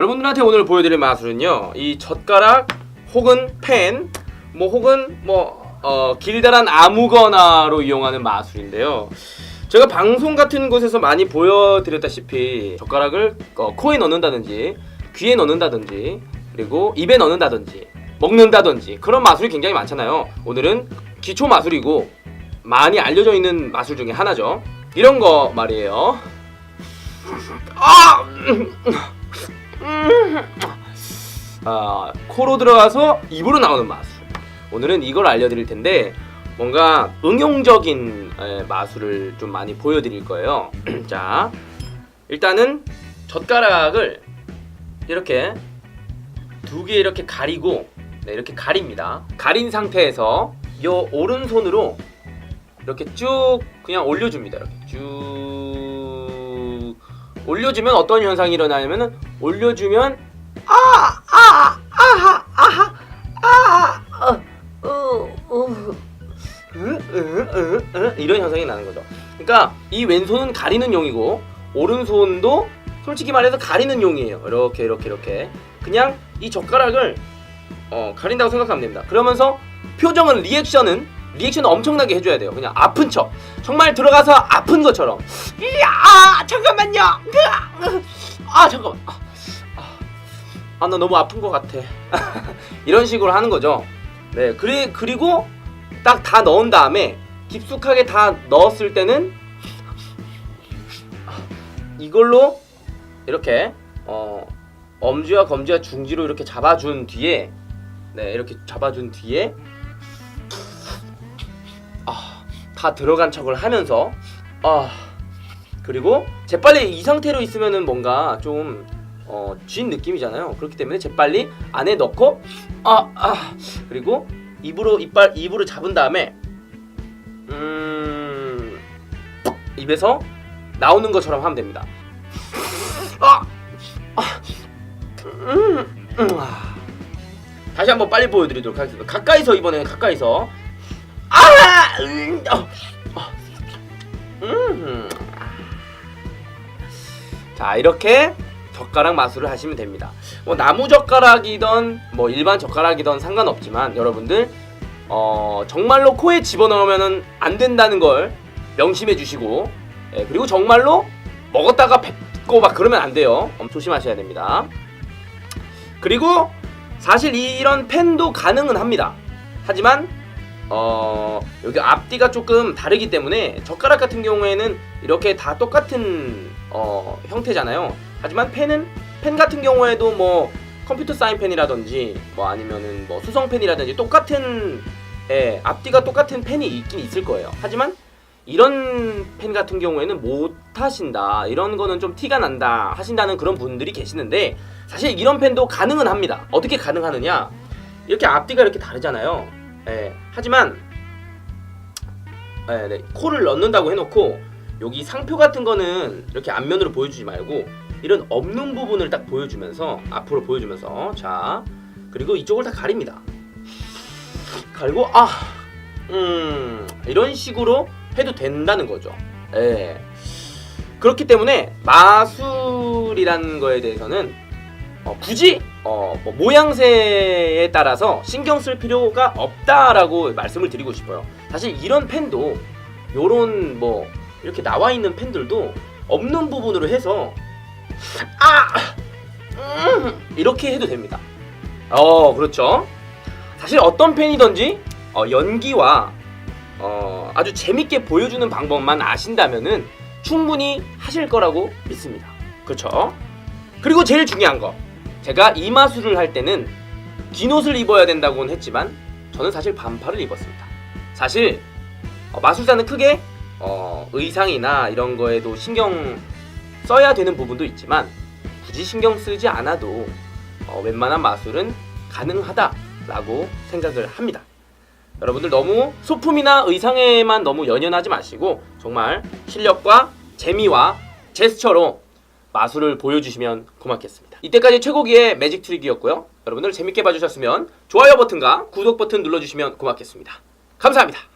여러분들한테 오늘 보여드릴 마술은요 이 젓가락 혹은 펜 뭐 혹은 뭐 어, 길다란 아무거나로 이용하는 마술인데요. 제가 방송 같은 곳에서 많이 보여드렸다시피 젓가락을 어, 코에 넣는다든지 귀에 넣는다든지 그리고 입에 넣는다든지 먹는다든지 그런 마술이 굉장히 많잖아요. 오늘은 기초 마술이고 많이 알려져 있는 마술 중에 하나죠. 이런 거 말이에요. 아! 음, 코로 들어가서 입으로 나오는 마술. 오늘은 이걸 알려드릴 텐데 뭔가 응용적인 에, 마술을 좀 많이 보여드릴 거예요. 자, 일단은 젓가락을 이렇게 두 개 이렇게 가리고 네, 이렇게 가립니다. 가린 상태에서 요 오른손으로 이렇게 쭉 그냥 올려줍니다. 이렇게 쭉 올려주면 어떤 현상이 일어나냐면은 올려주면 이런 현상이 나는 거죠. 그러니까 이 왼손은 가리는 용이고 오른손도 솔직히 말해서 가리는 용이에요. 이렇게 이렇게 이렇게 그냥 이 젓가락을 어, 가린다고 생각하면 됩니다. 그러면서 표정은 리액션은 리액션을 엄청나게 해줘야 돼요. 그냥 아픈 척 정말 들어가서 아픈 것처럼 아, 잠깐만요. 아 잠깐만. 아 나 너무 아픈 것 같아. 이런 식으로 하는 거죠. 네, 그리 그리고 딱 다 넣은 다음에 깊숙하게 다 넣었을 때는 이걸로 이렇게 어 엄지와 검지와 중지로 이렇게 잡아준 뒤에 네 이렇게 잡아준 뒤에 다 들어간 척을 하면서 아 그리고 재빨리 이 상태로 있으면은 뭔가 좀 어, 쥔 느낌이잖아요. 그렇기 때문에 재빨리 안에 넣고 아, 아 그리고 입으로 이빨 입으로 잡은 다음에 음 입에서 나오는 것처럼 하면 됩니다. 아, 아, 음, 음, 아. 다시 한번 빨리 보여드리도록 하겠습니다. 가까이서 이번에는 가까이서 아, 음, 음. 자 이렇게 젓가락 마술을 하시면 됩니다. 뭐 나무 젓가락이던 뭐 일반 젓가락이던 상관없지만 여러분들 어 정말로 코에 집어넣으면은 안 된다는 걸 명심해 주시고 예, 그리고 정말로 먹었다가 뱉고 막 그러면 안 돼요. 엄 조심하셔야 됩니다. 그리고 사실 이- 이런 펜도 가능은 합니다. 하지만 어 여기 앞뒤가 조금 다르기 때문에 젓가락 같은 경우에는 이렇게 다 똑같은 어 형태잖아요. 하지만 펜은 펜 같은 경우에도 뭐 컴퓨터 사인 펜이라든지 뭐 아니면은 뭐 수성 펜이라든지 똑같은 예, 앞뒤가 똑같은 펜이 있긴 있을 거예요. 하지만 이런 펜 같은 경우에는 못 하신다. 이런 거는 좀 티가 난다. 하신다는 그런 분들이 계시는데 사실 이런 펜도 가능은 합니다. 어떻게 가능하느냐? 이렇게 앞뒤가 이렇게 다르잖아요. 예. 하지만 예, 네. 코를 넣는다고 해놓고 여기 상표 같은 거는 이렇게 앞면으로 보여주지 말고 이런 없는 부분을 딱 보여주면서 앞으로 보여주면서 자 그리고 이쪽을 다 가립니다. 가리고 아, 음 이런 식으로 해도 된다는 거죠. 예. 그렇기 때문에 마술이라는 거에 대해서는 어, 굳이 어, 뭐 모양새에 따라서 신경 쓸 필요가 없다라고 말씀을 드리고 싶어요. 사실 이런 펜도 요런 뭐 이렇게 나와 있는 펜들도 없는 부분으로 해서 아 음, 이렇게 해도 됩니다. 어 그렇죠. 사실 어떤 펜이든지 어, 연기와 어, 아주 재밌게 보여주는 방법만 아신다면은 충분히 하실 거라고 믿습니다. 그렇죠. 그리고 제일 중요한 거 제가 이 마술을 할 때는 긴 옷을 입어야 된다고는 했지만 저는 사실 반팔을 입었습니다. 사실 어, 마술사는 크게 어, 의상이나 이런 거에도 신경 써야 되는 부분도 있지만 굳이 신경 쓰지 않아도 어, 웬만한 마술은 가능하다라고 생각을 합니다. 여러분들 너무 소품이나 의상에만 너무 연연하지 마시고 정말 실력과 재미와 제스처로 마술을 보여주시면 고맙겠습니다. 이때까지 최고기의 매직 트릭이었고요. 여러분들 재밌게 봐주셨으면 좋아요 버튼과 구독 버튼 눌러주시면 고맙겠습니다. 감사합니다.